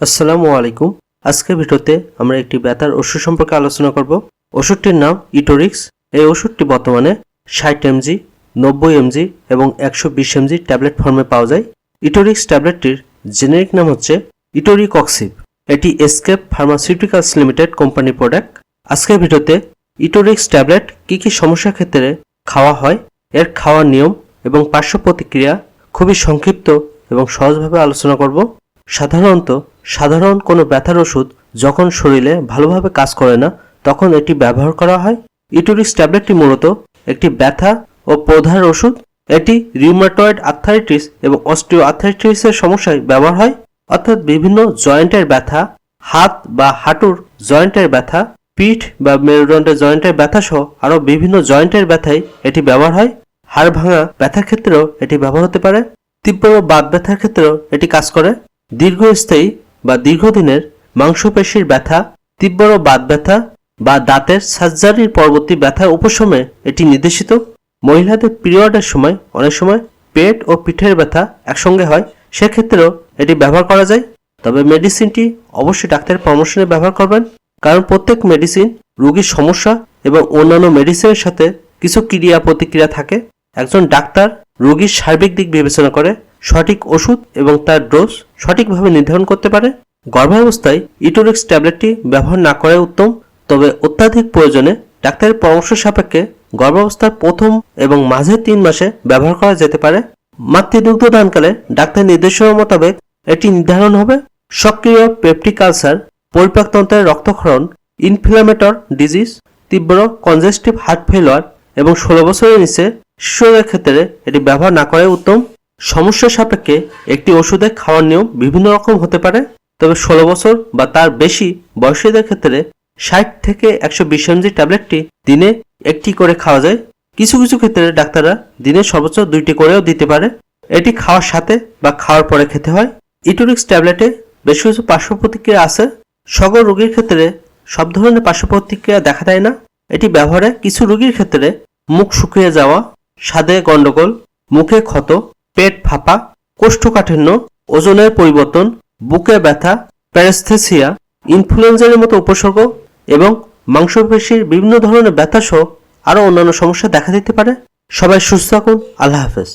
আসসালামু আলাইকুম। আজকের ভিডিওতে আমরা একটি ব্যথার ওষুধ সম্পর্কে আলোচনা করব। ওষুধটির নাম ইটোরিক্স। এই ওষুধটি বর্তমানে ষাট এমজি নব্বই এমজি এবং একশো বিশ এমজি ট্যাবলেট ফর্মে পাওয়া যায়। ইটোরিক্স ট্যাবলেটটির জেনেরিক নাম হচ্ছে ইটোরিক ইটোরিকক্সিভ এটি Eskayef pharmaceuticals limited company product. আজকের ভিডিওতে ইটোরিক্স ট্যাবলেট কী কী সমস্যার ক্ষেত্রে খাওয়া হয়, এর খাওয়ার নিয়ম এবং পার্শ্ব প্রতিক্রিয়া খুবই সংক্ষিপ্ত এবং সহজভাবে আলোচনা করব। সাধারণত সাধারণ কোনো ব্যথার ওষুধ যখন শরীরে ভালোভাবে কাজ করে না, তখন এটি ব্যবহার করা হয়। ইটোরিক্স ট্যাবলেটটি মূলত একটি ব্যথা ও প্রধার ওষুধ। এটি রিউমাটয়েড আর্থাইটিস এবং অস্টিও আর্থাইটিসের সমস্যায় ব্যবহার হয়, অর্থাৎ বিভিন্ন জয়েন্টের ব্যথা, হাত বা হাঁটুর জয়েন্টের ব্যথা, পিঠ বা মেরুদণ্ডের জয়েন্টের ব্যথা সহ আরও বিভিন্ন জয়েন্টের ব্যথায় এটি ব্যবহার হয়। হাড় ভাঙা ব্যথার ক্ষেত্রেও এটি ব্যবহার হতে পারে। তীব্র বাত ব্যথার ক্ষেত্রেও এটি কাজ করে। দীর্ঘস্থায়ী বা দীর্ঘদিনের মাংসপেশির ব্যথা, তীব্র বাত ব্যথা বা দাঁতের সার্জারির পরবর্তী ব্যথা উপশমে এটি নির্দেশিত। মহিলাদের পিরিয়ডের সময় অনেক সময় পেট ও পিঠের ব্যথা একসঙ্গে হয়, সেক্ষেত্রেও এটি ব্যবহার করা যায়। তবে মেডিসিনটি অবশ্যই ডাক্তারের পরামর্শ নিয়ে ব্যবহার করবেন, কারণ প্রত্যেক মেডিসিন রোগীর সমস্যা এবং অন্যান্য মেডিসিনের সাথে কিছু ক্রিয়া প্রতিক্রিয়া থাকে। একজন ডাক্তার রোগীর সার্বিক দিক বিবেচনা করে সঠিক ওষুধ এবং তার ডোজ সঠিকভাবে নির্ধারণ করতে পারে? গর্ভাবস্থায় ইটোরিক্স ট্যাবলেটটি ব্যবহার না করাই উত্তম, তবে অত্যাধিক প্রয়োজনে ডাক্তারের পরামর্শ সাপেক্ষে গর্ভাবস্থার প্রথম এবং মাঝের তিন মাসে ব্যবহার করা যেতে পারে। মাতৃদুগ্ধ দানকালে ডাক্তার নির্দেশনা মোতাবেক এটি নির্ধারণ হবে। সক্রিয় পেপটিক আলসার পরিপাকতন্ত্রের রক্তক্ষরণ, ইনফ্লামেটর ডিজিজ, তীব্র কনজেস্টিভ হার্ট ফেলোয়ার এবং ষোলো বছরের নিচে শিশুদের ক্ষেত্রে এটি ব্যবহার না করাই উত্তম। সমস্যা সাপেক্ষে একটি ওষুধে খাওয়ার নিয়ম বিভিন্ন রকম হতে পারে, তবে ষোলো বছর বা তার বেশি বয়সীদের ক্ষেত্রে ষাট থেকে একশো বিশ এমজি ট্যাবলেটটি দিনে একটি করে খাওয়া যায়। কিছু কিছু ক্ষেত্রে ডাক্তাররা দিনে সর্বোচ্চ দুইটি করেও দিতে পারে। এটি খাওয়ার সাথে বা খাওয়ার পরে খেতে হয়। ইটোরিক্স ট্যাবলেটে বেশ কিছু পার্শ্ব প্রতিক্রিয়া আছে। সকল রোগীর ক্ষেত্রে সব ধরনের পার্শ্ব প্রতিক্রিয়া দেখা দেয় না। এটি ব্যবহারে কিছু রোগীর ক্ষেত্রে মুখ শুকিয়ে যাওয়া, স্বাদে গন্ডগোল, মুখে ক্ষত পেট ফাঁপা, কোষ্ঠকাঠিন্য, ওজনের পরিবর্তন, বুকে ব্যথা, প্যারেস্থেসিয়া, ইনফ্লুয়েঞ্জার মতো উপসর্গ এবং মাংসপেশির বিভিন্ন ধরনের ব্যথা সহ আরও অন্যান্য সমস্যা দেখা দিতে পারে। সবাই সুস্থ থাকুন। আল্লাহ হাফেজ।